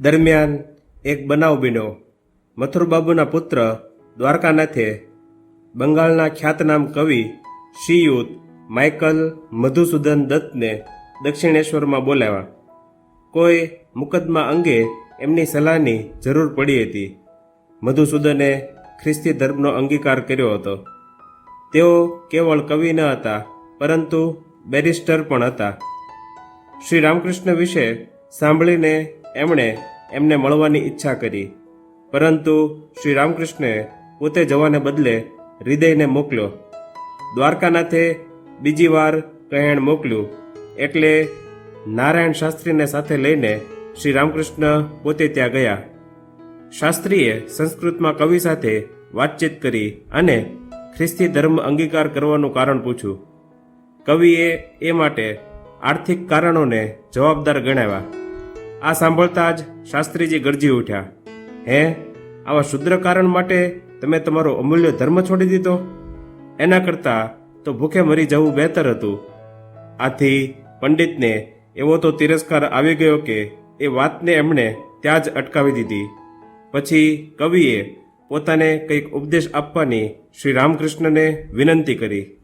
દરમિયાન એક બનાવ બન્યો. મથુરબાબુના પુત્ર દ્વારકાનાથે બંગાળના ખ્યાતનામ કવિ શ્રીયુત માઇકલ મધુસૂદન દત્તને દક્ષિણેશ્વરમાં બોલાવ્યા. કોઈ મુકદ્દમા અંગે એમની સલાહની જરૂર પડી હતી. મધુસૂદને ખ્રિસ્તી ધર્મનો અંગીકાર કર્યો હતો. તેઓ કેવળ કવિ ન હતા, પરંતુ બેરિસ્ટર પણ હતા. શ્રી રામકૃષ્ણ વિશે સાંભળીને એમણે એમને મળવાની ઈચ્છા કરી. પરંતુ શ્રી રામકૃષ્ણે પોતે જવાને બદલે હૃદયને મોકલ્યો. દ્વારકાનાથે બીજી વાર કહેણ મોકલ્યું એટલે નારાયણ શાસ્ત્રીને સાથે લઈને શ્રી રામકૃષ્ણ પોતે ત્યાં ગયા. શાસ્ત્રીએ સંસ્કૃતમાં કવિ સાથે વાતચીત કરી અને ખ્રિસ્તી ધર્મ અંગીકાર કરવાનું કારણ પૂછ્યું. કવિએ એ માટે આર્થિક કારણોને જવાબદાર ગણાવ્યા. આ સાંભળતા જ શાસ્ત્રીજી ગરજી ઉઠ્યા. હે, આવા શુદ્ર કારણ માટે તમે તમારો અમૂલ્ય ધર્મ છોડી દીધો? એના કરતાં તો ભૂખે મરી જવું બહેતર હતું. આથી પંડિતને એવો તો તિરસ્કાર આવી ગયો કે એ વાતને એમણે ત્યાં જ અટકાવી દીધી. પછી કવિએ પોતાને કંઈક ઉપદેશ આપવાની શ્રી રામકૃષ્ણને વિનંતી કરી.